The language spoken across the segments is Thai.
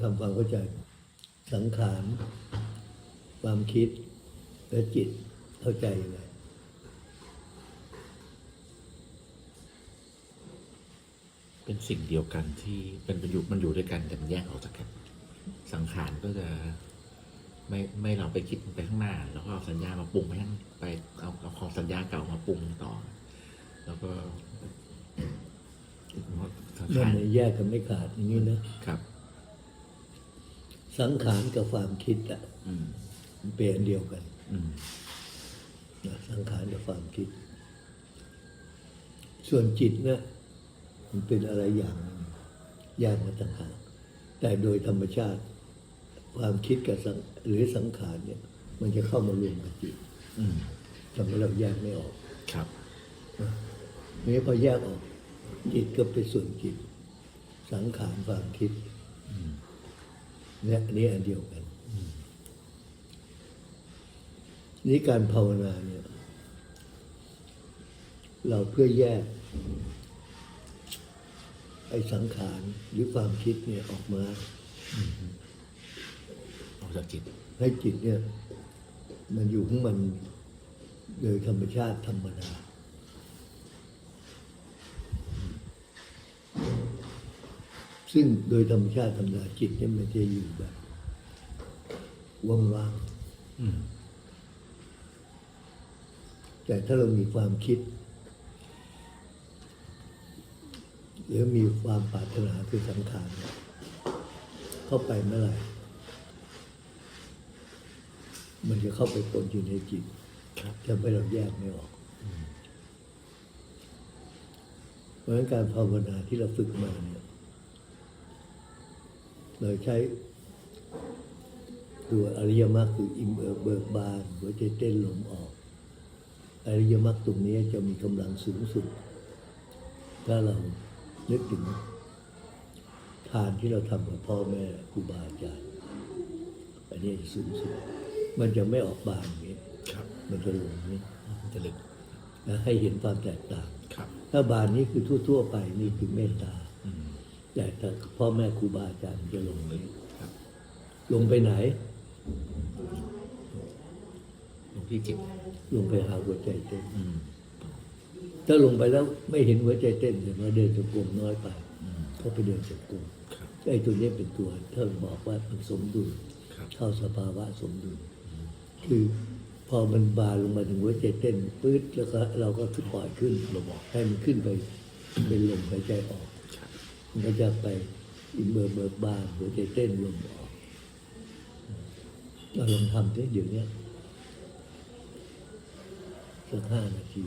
ทำความเข้าใจ สังขารความคิดและจิตเข้าใจยังไงเป็นสิ่งเดียวกันที่เป็นมันอยู่มันอยู่ด้วยกันแต่มันแยกออกจากกัน สังขารก็จะไม่ไม่เราไปคิดไปข้างหน้า แล้วก็เอาสัญญามาปรุงไปข้างไปเอาเอาของสัญญาเก่ามาปรุงต่อ แล้วก็สังนั่นขารเนี่ยแยกกันไม่ขาดอย่างนี้นะ ครับ สังขารกับความคิดอะอืมมันเป็นอันเดียวกันอืมนะสังขารกับความคิด ส่วนจิตนะมันเป็นอะไรอย่างหนึ่งแยกมาต่างหากแต่โดยธรรมชาติ ความคิดกับสังหรือสังขารเนี่ย มันจะเข้ามารวมกับจิตอืมทำให้เราแยกไม่ออก ครับนี้พอแยกออก จิตก็เป็นส่วนจิต สังขารความคิด เนี่ยอันนี้อันเดียวกัน นี่การภาวนาเนี่ย เราเพื่อแยก ไอ้สังขารหรือความคิดเนี่ยออกมา ออกจากจิต ให้จิตเนี่ย มันอยู่ของมันโดยธรรมชาติธรรมดา ซึ่งโดยธรรมชาติธรรมดาจิตเนี่ยมันจะอยู่แบบว่างอืมๆแต่ถ้าเรามีความคิดหรือมีความปรารถนาคือสังขารเนี่ยเข้าไปเมื่อไหร่ มันจะเข้าไปปนอยู่ในจิตครับทำให้เราแยกไม่ออก เพราะฉะนั้นการภาวนาที่เราฝึกมาเนี่ย เราใช้ตัวอริยมรรคคืออิ่มเอิบเบิกบานหัวใจเต้นลมออก อริยมรรคตรงนี้จะมีกำลังสูงสุด ถ้าเรานึกถึงทานที่เราทำกับพ่อแม่ครูบาอาจารย์อันนี้จะสูงสุด มันจะไม่ออกบานอย่างนี้ครับมันจะลงนี่มันจะลึกนะให้เห็นความแตกต่างครับถ้าบานนี้คือทั่ว ๆ ไปนี่คือเมตตาอืม แต่ถ้าพ่อแม่ครูบาอาจารย์จะลงนี้ครับลงไปไหนลงที่จิตลงไปหาหัวใจเต้นอืมถ้าลงไปแล้วไม่เห็นหัวใจเต้นแต่ว่าเดินจงกรมน้อยไปอืมก็ไปเดินจงกรมครับไอ้ตัวนี้เป็นตัวเท่าบอกว่ามันสมดุลครับเข้าสภาวะสมดุลคือพอมันบานลงมาถึงหัวใจเต้นปื๊ดแล้วก็เราก็ขึ้นปล่อยขึ้นลมออกให้มันขึ้นไป เป็นลมหายใจออกครับ มันก็จะไปอิมเบอร์เบิกบานหัวใจเต้นลมออกเราลองทำสิเดี๋ยวนี้สักห้านาที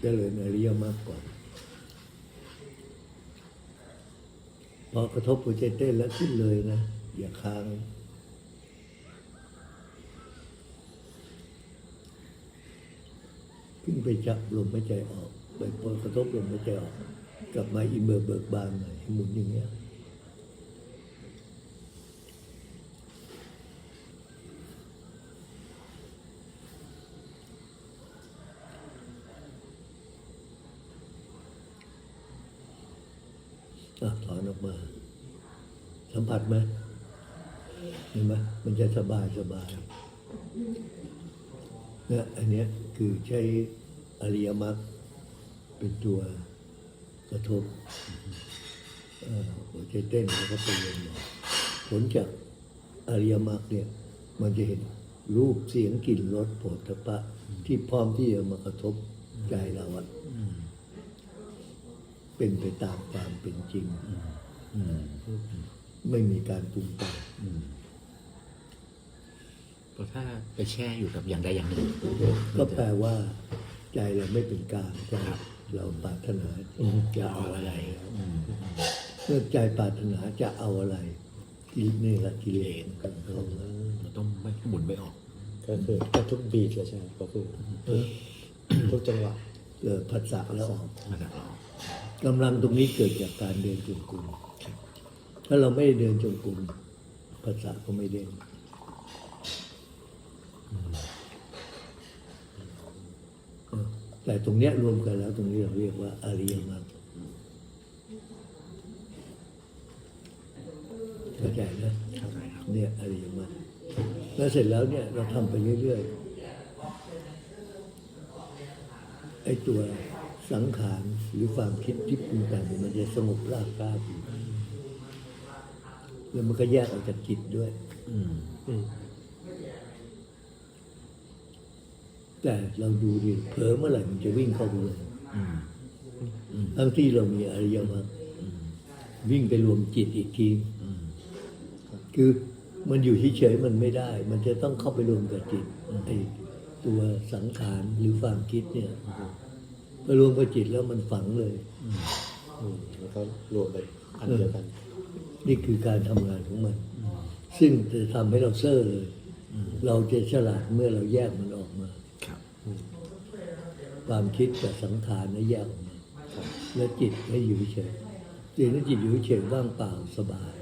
เจริญอริยมรรคก่อน พอกระทบหัวใจเต้นแล้วขึ้นเลยนะ อย่าค้าง ขึ้นไปจับลมหายใจออกไปพอกระทบลมหายใจออก กลับมาอิมเบอร์เบิกบานหน่อยหมุนอย่างเงี้ยถอนออกมา สัมผัสไหมเห็นไหมมันจะสบายสบายเนี่ยอันเนี้ยคือใช้ อริยมรรคเป็นตัวกระทบเอ่อหัวใจเต้นแล้วก็เป็นลมออกผลจากอริยมรรคเนี่ยมันจะเห็นรูปเสียงกลิ่นรสโผฏฐัพพะที่พร้อมที่จะมากระทบใจเราอะอืมเป็นไปตามความเป็นจริงอืมไม่มีการปรุงแต่งอืมเพราะถ้าไปแช่อยู่กับอย่างใดอย่างหนึ่ง ก็แปลว่า ใจเราไม่เป็นกลางใจครับเราปรารถนาจะเอาอะไรอืมเมื่อใจปรารถนาจะเอาอะไรกิเลสนี่แหละกิเลสมันก็เข้ามามันต้องไม่หมุนไม่ออก ก็คือแค่ทุกบีทเลยใช่ไหมก็คือเออทุกจังหวะเกิดผัสสะแล้วออกมาจากเรากำลังตรงนี้เกิดจากการเดินจงกรมถ้าเราไม่ได้เดินจงกรมผัสสะก็ไม่เด้งเออใจ แต่ตรงเนี้ยรวมกันแล้ว ตรงนี้เราเรียกว่าอริยมรรคเข้าใจนะเข้าใจครับเนี่ยอริยมรรคแล้วเสร็จแล้วเนี่ยเราทำไปเรื่อยๆไอ้ตัวสังขารหรือความคิดที่ปรุงแต่งมันจะสงบรากกล้าบแล้วมันก็แยกออกจากจิตด้วย อืม อืม แต่เราดูดิเผลอเมื่อไหร่มันจะวิ่งเข้าไปเลยอืมทั้งที่เรามีอริยมรรควิ่งไปรวมจิตอีกทีอืมคือมันอยู่เฉยๆมันไม่ได้ มันจะต้องเข้าไปรวมกับจิตไอ้ตัวสังขารหรือความคิดเนี่ยพอรวมกับจิตแล้วมันฝังเลยอืมแล้วก็รวมไปอันเดียวกัน นี่คือการทำงานของมัน ซึ่งจะทำให้เราเซ่อเลย เราจะฉลาดเมื่อเราแยกมันออกมาครับ ความคิดกับสังขารนะแยกออกมาแล้วจิตให้อยู่เฉยจิตนั้นจิตอยู่เฉยว่างเปล่าสบาย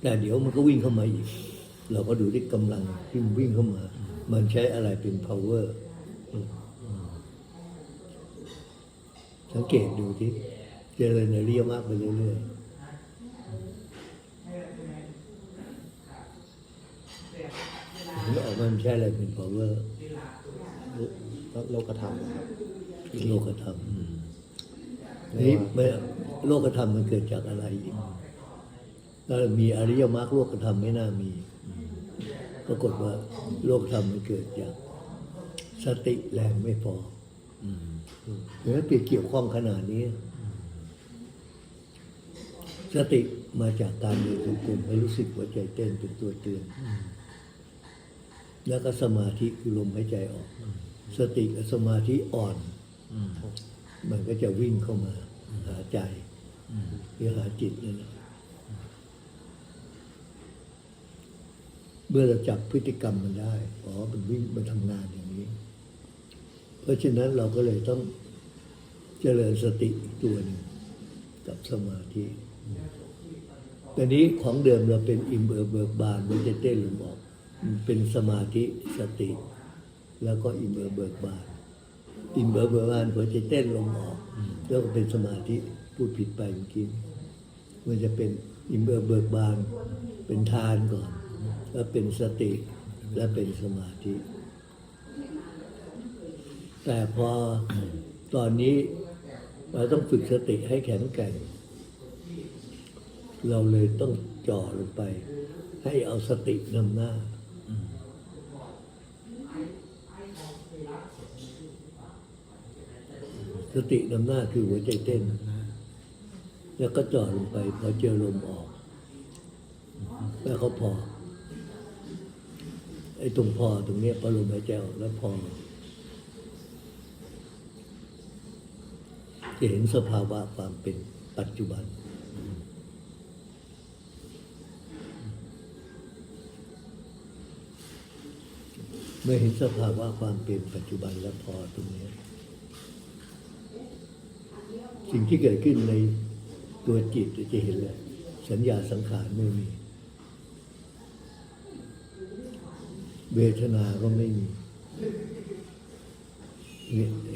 แต่เดี๋ยวมันก็วิ่งเข้ามาอีก เราก็ดูที่กำลังที่มันวิ่งเข้ามา มันใช้อะไรเป็น power สังเกตดูที่เจริญในเรียมากไปเรื่อยๆ มันใช้อะไรเป็น power โลกธรรมนะครับโลกธรรมนี่โลกธรรมมันเกิดจากอะไรอีกถ้ามีอริยมรรคโลกธรรมไม่น่ามี ปรากฏว่า โลกธรรมมันเกิดจาก สติแรงไม่พออืมเห็นไหมเปรียบเกี่ยวข้องขนาดนี้ สติมาจากการเดินจงกรมให้รู้สึกหัวใจเต้นเป็นตัวเตือน แล้วก็สมาธิคือลมหายใจออก สติกับสมาธิอ่อนอืมมันก็จะวิ่งเข้ามาหาใจอืมหรือหาจิตนั่นแหละเมื่อเราจับพฤติกรรมมันได้ อ๋อ มันวิ่ง มันทำงานอย่างนี้ เพราะฉะนั้นเราก็เลยต้องเจริญสติอีกตัวหนึ่งกับสมาธิแต่นี้ของเดิมเราเป็นอิมเบอร์เบิกบานมันจะเต้นลมออกมัน เป็นสมาธิสติ แล้วก็อิมเบอร์เบิกบานอิมเบอร์เบิกบานหัวใจเต้นลมออก แล้วก็เป็นสมาธิพูดผิดไปเมื่อกี้มันจะเป็นอิมเบอร์เบิกบาน เป็นทานก่อน แล้วเป็นสติแล้วเป็นสมาธิ แต่พอตอนนี้เราต้องฝึกสติให้แข็งแกร่ง เราเลยต้องจ่อลงไป ให้เอาสตินำหน้า สตินำหน้าคือหัวใจเต้น แล้วก็จ่อลงไปพอเจอลมออก แล้วก็พอ ไอ้ตรงพอตรงเนี้ยพอลมหายใจออกแล้วพอ จะเห็นสภาวะความเป็นปัจจุบันเมื่อเห็นสภาวะความเป็นปัจจุบันแล้วพอตรงเนี้ย สิ่งที่เกิดขึ้นในตัวจิตจะเห็นเลย สัญญาสังขารไม่มี เวทนาก็ไม่มี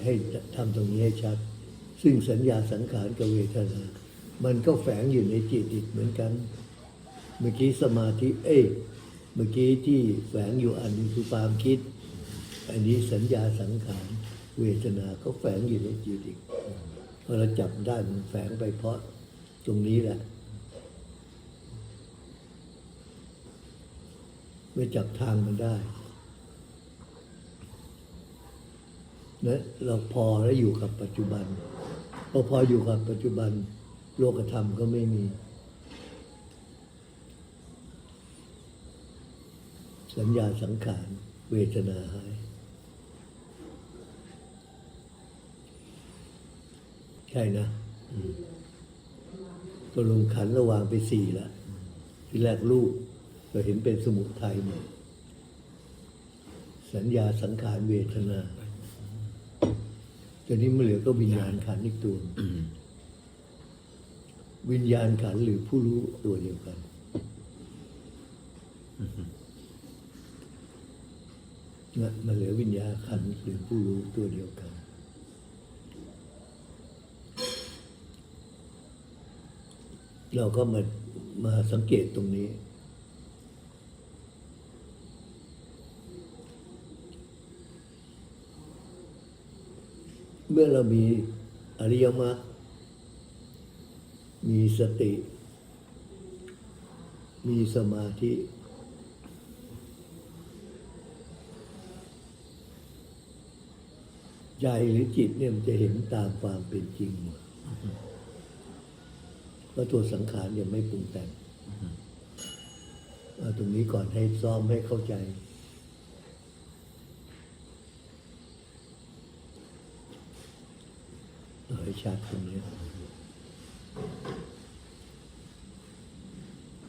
ให้ทำตรงนี้ให้ชัด ซึ่งสัญญาสังขารกับเวทนา มันก็แฝงอยู่ในจิตอีกเหมือนกัน เมื่อกี้สมาธิ เอ้ยเมื่อกี้ที่แฝงอยู่อันนึงคือความคิด อันนี้สัญญาสังขาร เวทนาก็แฝงอยู่ในจิตอีก พอเราจับได้มันแฝงไปเพราะตรงนี้แหละไม่จับทางมันได้นะเราพอแล้วอยู่กับปัจจุบันพอพออยู่กับปัจจุบัน โลกธรรมก็ไม่มี สัญญาสังขาร เวทนาหาย ใช่นะตกลงขันระหว่างไปสี่ละที่แรกรูปเราเห็นเป็นสมุทัยหมดสัญญาสังขารเวทนาตอนนี้มันเหลือก็วิญญาณขันอีกตัววิญญาณขันหรือผู้รู้ตัวเดียวกันนะมันเหลือวิญญาณขันหรือผู้รู้ตัวเดียวกัน เราก็มามาสังเกตตรงนี้ เมื่อเรามีอริยมรรคมีสติ มีสมาธิ ใจหรือจิตเนี่ยมันจะเห็นตามความเป็นจริงเพ ราะตัวสังขารยังไม่ปรุงแต่งเอาตรงนี้ก่อนให้ซ้อมให้เข้าใจเอาให้ชัดตรงนี้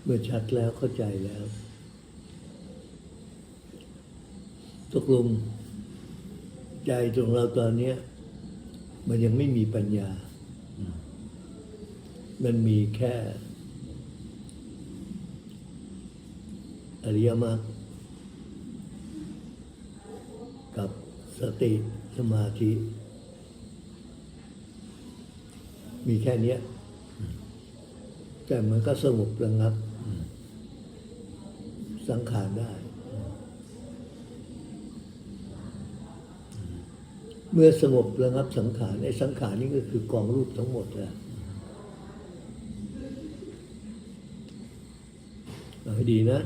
เมื่อชัดแล้วเข้าใจแล้วตกลงใจตรงเราตอนเนี้ยมันยังไม่มีปัญญา มันมีแค่อริยมรรคกับสติสมาธิ มีแค่นี้แต่มันก็สงบระงับ สังขารได้ เมื่อสงบระงับสังขารไอ้สังขารนี่ก็คือกองรูปทั้งหมดแหละเอา ให้ดีนะ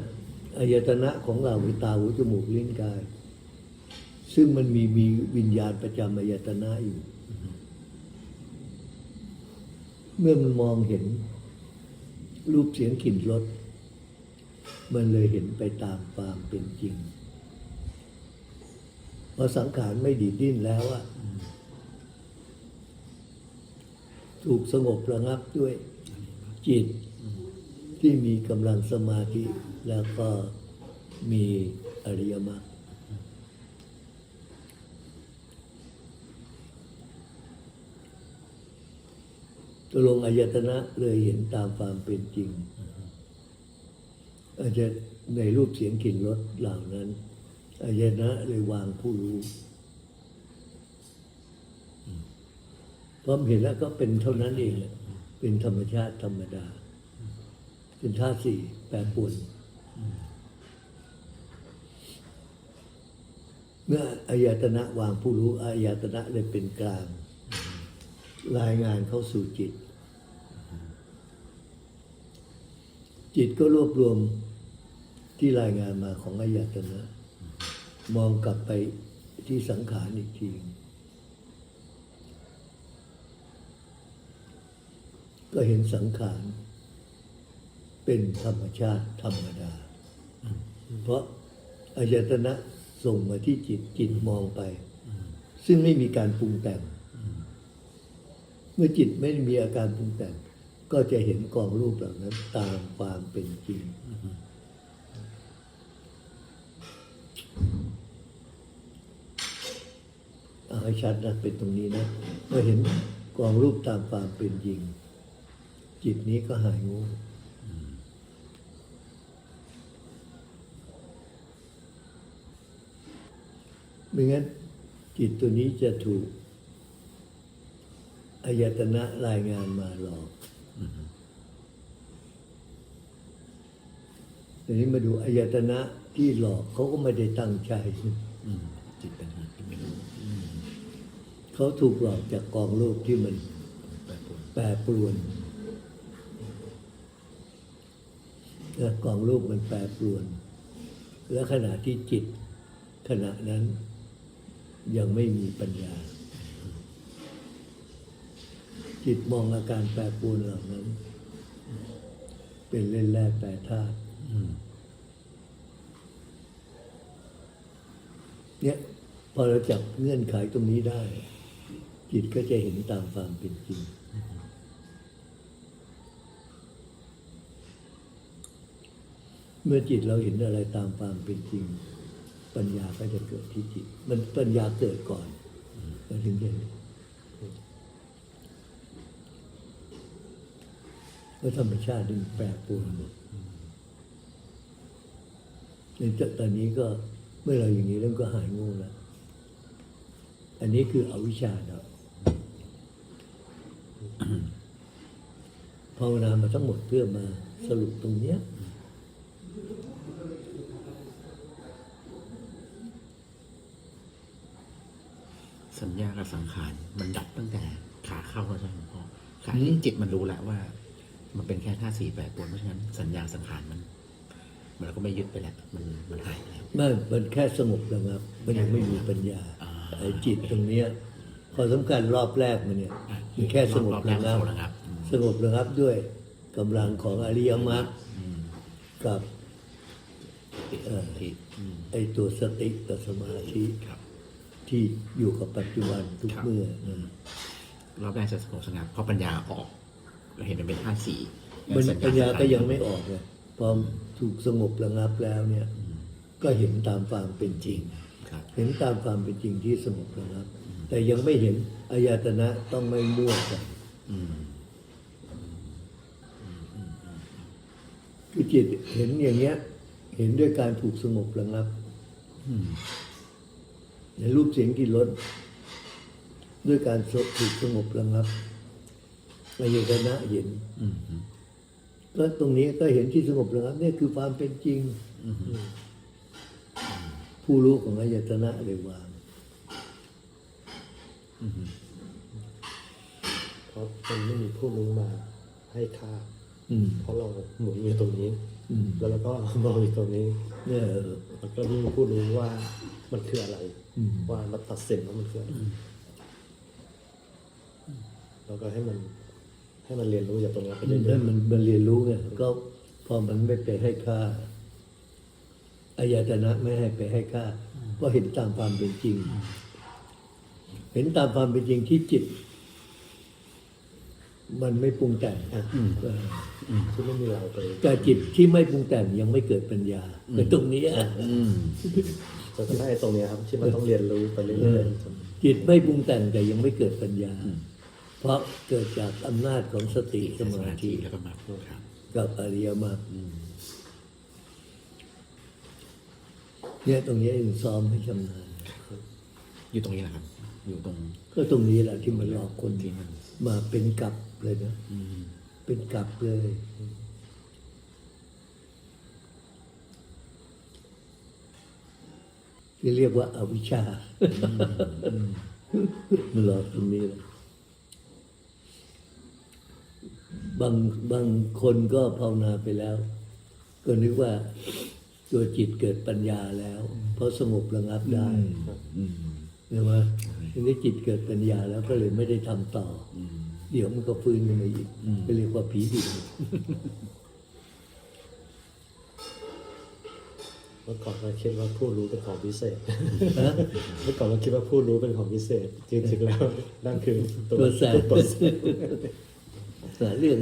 อายตนะของเรามีตาหูจมูกลิ้นกาย ซึ่งมันมีมีวิญญาณประจำอายตนะอยู่ เมื่อมันมองเห็น รูปเสียงกลิ่นรสมันเลยเห็นไปตามความเป็นจริงพอสังขารไม่ดีดิ้นแล้วอะถูกสงบระงับด้วยจิต ที่มีกำลังสมาธิแล้วก็มีอริยมรรคตกลงอายตนะเลยเห็นตามความเป็นจริง อาจจะในรูปเสียงกลิ่นรสเหล่านั้นอายตนะเลยวางผู้รู้พร้อมเห็นแล้วก็เป็นเท่านั้นเองแหละเป็นธรรมชาติธรรมดา เป็นธาตุสี่แปรปรวนเมื่ออายตนะวางผู้รู้อายตนะเลยเป็นกลาง รายงานเข้าสู่จิต จิตก็รวบรวมที่รายงานมาของอายตนะ มองกลับไปที่สังขารอีกทีก็เห็นสังขาร เป็นธรรมชาติธรรมดา เพราะอายตนะส่งมาที่จิตจิตมองไป ซึ่งไม่มีการปรุงแต่ง เมื่อจิตไม่มีอาการปรุงแต่ง ก็จะเห็นกองรูปเหล่านั้นตามความเป็นจริง เอาให้ชัดนะเป็นตรงนี้นะเมื่อเห็นกองรูปตามความเป็นจริง จิตนี้ก็หายงู ไม่งั้นจิตตัวนี้จะถูกอายตนะรายงานมาหลอกทีนี้มาดูอายตนะที่หลอกเขาก็ไม่ได้ตั้งใจอืมจิตเป็นหาที่ไม่รู้อืมเขาถูกหลอกจากกองรูปที่มันแปรปรวนแปรปรวนะกองรูปมันแปรปรวน และขณะที่จิตขณะนั้น ยังไม่มีปัญญา จิตมองอาการแปรปรวนเหล่านั้น เป็นเล่นแร่แปรธาตุเนี่ยพอเราจับเงื่อนไขตรงนี้ได้ จิตก็จะเห็นตามความเป็นจริงเมื่อจิตเราเห็นอะไรตามความเป็นจริง ปัญญาก็จะเกิดที่จิต มันปัญญาเกิดก่อนมันถึงจะเห็นเพราะธรรมชาติมันแปรปรวนหมดในตอนนี้ก็เมื่อเราอย่างนี้แล้วก็หายง่แล้ว อันนี้คืออวิชชาเนาะภาวนามาทั้งหมดเพื่อมาสรุปตรงเนี้ย สัญญากับสังขารมันดับตั้งแต่ขาเข้าแล้วใช่ไหมหลวงพ่อขาที่จิตมันรู้แล้วว่า มันเป็นแค่ท่าสี่แปดปรวนเพราะฉะนั้นสัญญาสังขารมันมันก็ไม่ยึดไปแล้วมันมันหายไปแล้วไม่มันแค่สงบระงับมันยังไม่มีปัญญาอ่าไอ้จิตตรงเนี้ยพอสำคัญรอบแรกมันเนี่ยมันแค่สงบรอบแรระกงับ สงบระงับอืมสงบระงับด้วยกำลังของอริยมรรคอืมกับติดสมาธิอืมไอ้ตัวสติกับสมาธิครับ ที่อยู่กับปัจจุบันทุกครับเมื่ออืมรอบแรกจะสงบสงับเพราะปัญญาออกเราเห็นมันเป็นท่าสี่มันสัญปัญญาสังขรก็ยังไม่ออกไงพอถูกสงบระงับแล้วเนี่ย ก็เห็นตามความเป็นจริงครับเห็นตามความเป็นจริงที่สงบระงับ แต่ยังไม่เห็นอายตนะต้องไม่มั่วกันอืมคือจิตเห็นอย่างเงี้ย เห็นด้วยการถูกสงบระงับอืม ในรูปเสียงกลิ่นรสด้วยการถูกสงบระงับอายตนะเห็นอืมอืมก็ตรงนี้ก็เห็นที่สงบระงับนี่คือความเป็นจริงอืมผู้รู้ของอายตนะเลยวางอืมเพราะมันไม่มีผู้รู้มาให้ค่าอืมเพราะเราหมุนอยู่ตรงนี้อืมแล้วเราก็มองอยู่ตรงนี้ เนี่ยเออมันก็ไม่มีผู้รู้ว่า มันคืออะไรอืมว่าเราตัดสินว่ามันคืออะไรเราก็ให้มัน ให้มันเรียนรู้จากตรงนี้ไปเรื่นั่อยนมันมันเรียนรู้ไงก็พอมันไม่ไปให้ค่าอายตนะไม่ให้ไปให้ค่าก็เห็นตามความเป็นจริง เห็นตามความเป็นจริงที่จิต มันไม่ปรุงแต่งเออๆที่ไม่มีเราไปแต่จิตที่ไม่ปรุงแต่งยังไม่เกิดปัญญาแต่ตรงนี้อะ อืมจะทำให้ตรงเนี้ยครับ ที่มันต้องเรียนรู้ไปเรื่อยๆจนจิตไม่ปรุงแต่งแต่ยังไม่เกิดปัญญา เพราะเกิดจากอำนาจของสติสมาธิแล้วก็มาครับ กับอริยมรรคเนี่ยตรงนี้เองซ้อมให้ชำนาญอยู่ตรงนี้แหละครับ อยู่ตรงก็ตรงนี้แหละที่มันหลอกคนที่มันมาเป็นกลับเลยนะ อืมเป็นกลับเลย ที่เรียกว่าอาวิชชามันหลอกตรงนี้แหละบางบางคนก็ภาวนาไปแล้ว ก็นึกว่าตัวจิตเกิดปัญญาแล้ว เพราะสงบระงับได้อืมใช่ไหมทีนี้จิตเกิดปัญญาแล้วก็เลยไม่ได้ทำต่ออมเดี๋ยวมันก็ฟื้นขึ้นมาอีกก็เรียกว่าผีดิบ เมื่อก่อนเราคิดว่าผู้รู้เป็นของพิเศษฮะเมื่อก่อนเราคิดว่าผู้รู้เป็นของพิเศษ จริงๆแล้วนั่นคือตัวแสบตัวแสบหาเรื่อง